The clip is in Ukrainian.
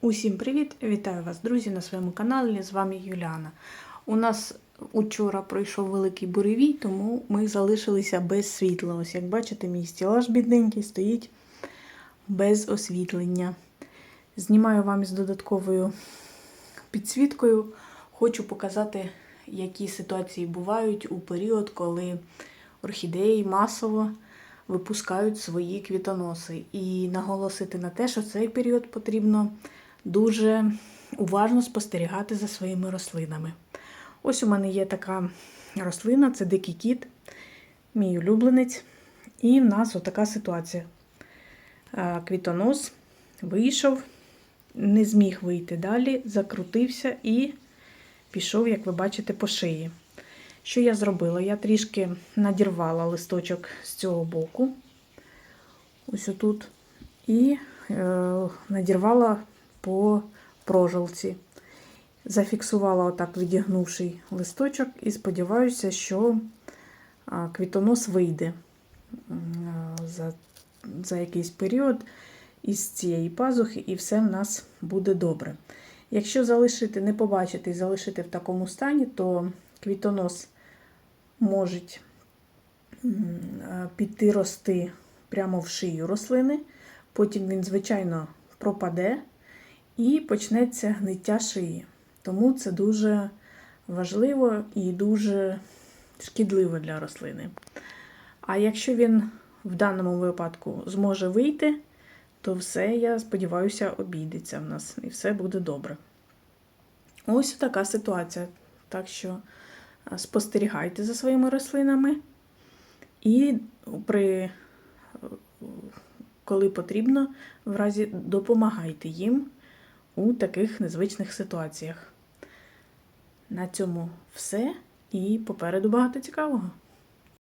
Усім привіт! Вітаю вас, друзі, на своєму каналі. З вами Юліана. У нас учора пройшов великий буревій, тому ми залишилися без світла. Ось як бачите, мій стілаж бідненький стоїть без освітлення. Знімаю вам із додатковою підсвіткою. Хочу показати, які ситуації бувають у період, коли орхідеї масово випускають свої квітоноси. І наголосити на те, що цей період потрібно дуже уважно спостерігати за своїми рослинами. Ось у мене є така рослина, це дикий кіт, мій улюбленець. І в нас отака ситуація. Е, Квітонос вийшов, не зміг вийти далі, закрутився і пішов, як ви бачите, по шиї. Що я зробила? Я трішки надірвала листочок з цього боку, ось отут, і е, надірвала по прожилці. Зафіксувала отак відігнувший листочок, і сподіваюся, що квітонос вийде за, за якийсь період із цієї пазухи, і все в нас буде добре. Якщо залишити, не побачити і залишити в такому стані, то квітонос може піти рости прямо в шию рослини, потім він, звичайно, пропаде і почнеться гниття шиї. Тому це дуже важливо і дуже шкідливо для рослини. А якщо він в даному випадку зможе вийти, то все, я сподіваюся, обійдеться в нас і все буде добре. Ось така ситуація. Так що спостерігайте за своїми рослинами і при, коли потрібно, в разі допомагайте їм у таких незвичних ситуаціях. На цьому все і попереду багато цікавого.